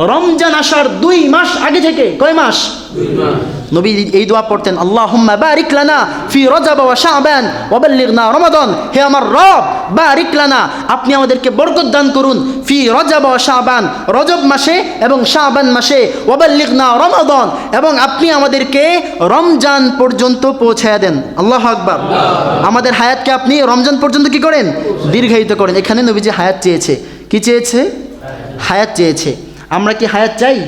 রমজান আসার দুই মাস আগে থেকে কয় মাস? নবী এই দোয়া পড়তেন আল্লাহুম্মা বারিক লানা ফি রজব ওয়া শাবান ওয়া বাল্লিগনা রমাদান। হে আমার রব বারিক লানা আপনি আমাদেরকে বরকত দান করুন। ফি রজব ওয়া শাবান রজব মাসে এবং শাবান মাসে ওয়া বাল্লিগনা রমাদান। এবং আপনি আমাদেরকে রমজান পর্যন্ত পৌঁছায়া দেন। আল্লাহ আকবার। আমাদের হায়াতকে আপনি রমজান পর্যন্ত কি করেন? দীর্ঘায়িত করেন। এখানে নবীজি হায়াত চেয়েছে। কি চেয়েছে? হায়াত চেয়েছে। আমরা কি হায়াত চাই?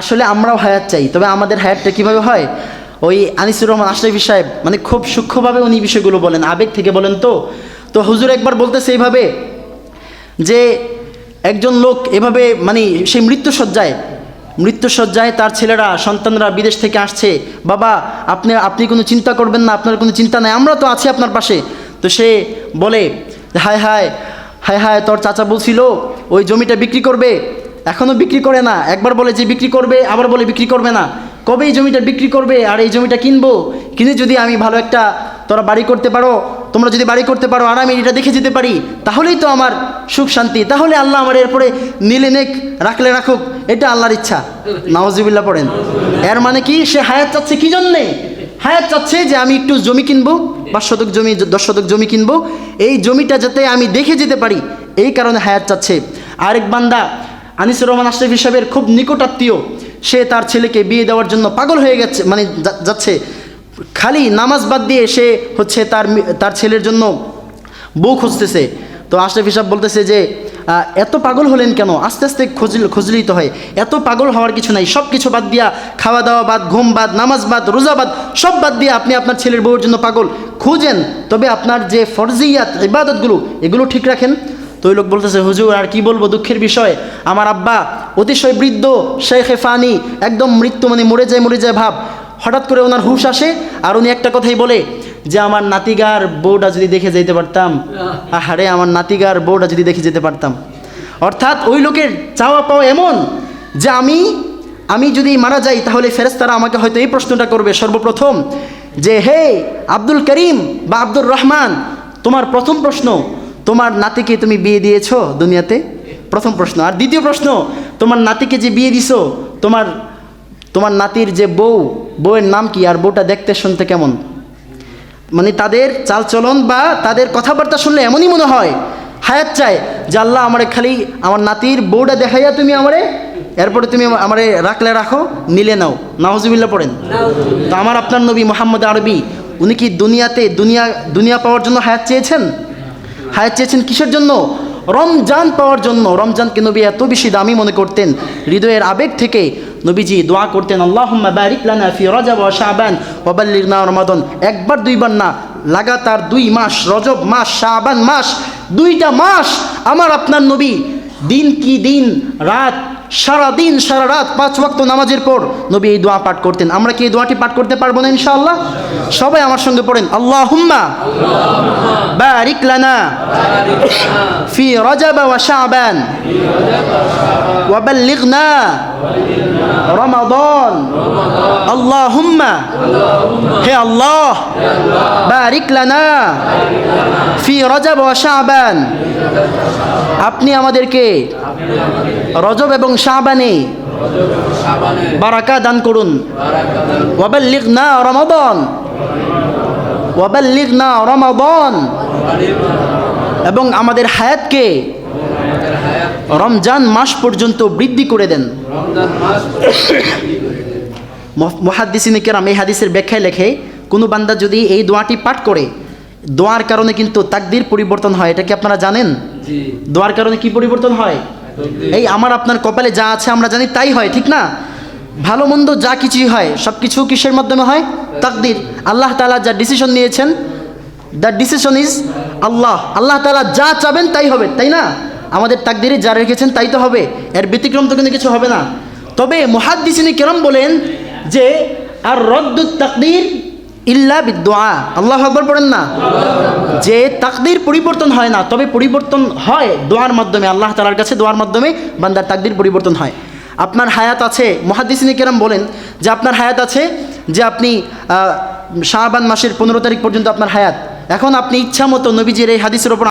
আসলে আমরাও হায়াত চাই, তবে আমাদের হায়াতটা কীভাবে হয়? ওই আনিসুর রহমান আশরাফি সাহেব মানে খুব সূক্ষ্মভাবে উনি বিষয়গুলো বলেন, আবেগ থেকে বলেন তো। তো হুজুর একবার বলতেছে এইভাবে যে একজন লোক এভাবে মানে সেই মৃত্যুসজ্জায় মৃত্যুসজ্জায় তার ছেলেরা, সন্তানরা বিদেশ থেকে আসছে, বাবা, আপনি আপনি কোনো চিন্তা করবেন না, আপনার কোনো চিন্তা নাই, আমরা তো আছি আপনার পাশে। তো সে বলে, হায় হায় হায় হায়, তোর চাচা বলছিল, ওই জমিটা বিক্রি করবে। এখনও বিক্রি করে না। একবার বলে যে বিক্রি করবে, আবার বলে বিক্রি করবে না। কবে এই জমিটা বিক্রি করবে আর এই জমিটা কিনবো? কিনে যদি আমি ভালো একটা তোরা বাড়ি করতে পারো, তোমরা যদি বাড়ি করতে পারো, আর আমি এটা দেখে যেতে পারি, তাহলেই তো আমার সুখ শান্তি। তাহলে আল্লাহ আমার এরপরে নিলে নেক রাখলে রাখুক, এটা আল্লাহর ইচ্ছা। নওয়াজিবুল্লাহ পড়েন। এর মানে কি? সে হায়াত চাচ্ছে কি জন্যে হায়াত চাচ্ছে যে আমি একটু জমি কিনবো, পাঁচ শতক জমি, দশ শতক জমি কিনবো। এই জমিটা যাতে আমি দেখে যেতে পারি, এই কারণে হায়াত চাচ্ছে। আরেক বান্দা, আনিসুর রহমান আশরাফ সাহেবের খুব নিকটাত্মীয় সে তার ছেলেকে বিয়ে দেওয়ার জন্য পাগল হয়ে গেছে মানে যাচ্ছে। খালি নামাজ বাদ দিয়ে সে হচ্ছে তার তার ছেলের জন্য বউ খুঁজতেছে। তো আশরাফ সাহেব বলতেছে যে এত পাগল হলেন কেন? আস্তে আস্তে খুঁজল খুঁজলেই হয়। এত পাগল হওয়ার কিছু নাই। সব কিছু বাদ দিয়া খাওয়া দাওয়া বাদ, ঘুম বাদ, নামাজ বাদ, রোজা বাদ, সব বাদ দিয়ে আপনি আপনার ছেলের বউয়ের জন্য পাগল। খুঁজেন, তবে আপনার যে ফরজিয়াত, ইবাদতগুলো, এগুলো ঠিক রাখেন। তো ওই লোক বলতেছে, হুজুর, আর কি বলব দুঃখের বিষয়? আমার আব্বা অতিশয় বৃদ্ধ, শেখে ফানি, একদম মৃত্যু মানে মরে যায় মরে যায় ভাব। হঠাৎ করে ওনার হুশ আসে, আর উনি একটা কথাই বলে যে আমার নাতিগার বউটা যদি দেখে যেতে পারতাম আহারে আমার নাতিগার বউটা যদি দেখে যেতে পারতাম। অর্থাৎ ওই লোকের চাওয়া পাওয়া এমন যে আমি আমি যদি মারা যাই তাহলে ফেরেস্তারা আমাকে হয়তো এই প্রশ্নটা করবে সর্বপ্রথম যে হে আব্দুল করিম বা আব্দুর রহমান তোমার প্রথম প্রশ্ন তোমার নাতিকে তুমি বিয়ে দিয়েছ দুনিয়াতে? প্রথম প্রশ্ন। আর দ্বিতীয় প্রশ্ন তোমার নাতিকে যে বিয়ে দিছো তোমার তোমার নাতির যে বউ বউয়ের নাম কি? আর বউটা দেখতে শুনতে কেমন? মানে তাদের চালচলন বা তাদের কথাবার্তা শুনলে এমনই মনে হয়, হায়াত চায় যে আল্লাহ আমারে খালি আমার নাতির বউটা দেখাইয়া তুমি আমারে, এরপরে তুমি আমারে রাখলে রাখো, নিলে নাও। নাহজুবিল্লা পড়েন। তো আমার আপনার নবী মোহাম্মদ আরবি, উনি কি দুনিয়াতে দুনিয়া দুনিয়া পাওয়ার জন্য হায়াত চেয়েছেন? হায়াত চেয়েছেন কিসের জন্য? রমজান পাওয়ার জন্য, রমজানকে নবী এত বেশি দামি মনে করতেন, হৃদয়ের আবেগ থেকে নবীজি দোয়া করতেন আল্লাহ রজা একবার, দুইবার না, লাগাতার দুই মাস, রজব মাস, শাবান মাস, দুইটা মাস আমার আপনার নবী দিন কি দিন, রাত সারা দিন সারা রাত পাঁচ ওয়াক্ত নামাজের পর নবী এই দোয়া পাঠ করতেন। আমরা কি এই দোয়াটি পাঠ করতে পারব না ইনশাআল্লাহ? সবাই আমার সঙ্গে পড়েন আল্লাহ হুম্মা বারিক লানা ফি রজাব ওয়া শাবান ওয়া বাল্লিগনা রমাদান। আল্লাহুম্মা, হে আল্লাহ, বারিক লানা ফি রজাব ওয়া শাবান। আপনি আমাদেরকে রজব এবং শাবানে। বারাকা দান করুন। ওয়াবাল্লিগনা রমাদান। ওয়াবাল্লিগনা রমাদান। এবং আমাদের হায়াতকে রমজান মাস পর্যন্ত বৃদ্ধি করে দেন। মহাদিসিন কেরাম এই হাদিসের ব্যাখ্যায় লেখে কোনো বান্দা যদি এই দোয়াটি পাঠ করে দোয়ার কারণে কিন্তু তাকদির পরিবর্তন হয় এটা কি আপনারা জানেন? দোয়ার কারণে কি পরিবর্তন হয়? এই আমার আপনার কপালে যা আছে আমরা জানি, তাই হয়, ঠিক না? ভালো মন্দ যা কিছুই হয় সব কিছু কিসের মাধ্যমে হয়? তাকদির। আল্লাহ তাআলা যা ডিসিশন নিয়েছেন দ্য ডিসিশন ইজ আল্লাহ। আল্লাহ তাআলা যা চাবেন, তাই হবে, তাই না? আমাদের তাকদিরে যা রেখেছেন, তাই তো হবে। এর ব্যতিক্রম তো কিন্তু কিছু হবে না। তবে মুহাদ্দিসিনী কেরম বলেন যে, আর রদ্দুত তাকদির ইল্লা বিদোয়া আল্লাহ আকবর পড়েন না? যে তাকদির পরিবর্তন হয় না, তবে পরিবর্তন হয় দোয়ার মাধ্যমে। আল্লাহ তালার কাছে দোয়ার মাধ্যমে বান্দার তাকদির পরিবর্তন হয়। আপনার হায়াত আছে মহাদিসিনী কেরাম বলেন যে আপনার হায়াত আছে যে আপনি শাহবান মাসের পনেরো তারিখ পর্যন্ত আপনার হায়াত। এখন আপনি ইচ্ছা মতো নবীজির এই হাদিসের ওপর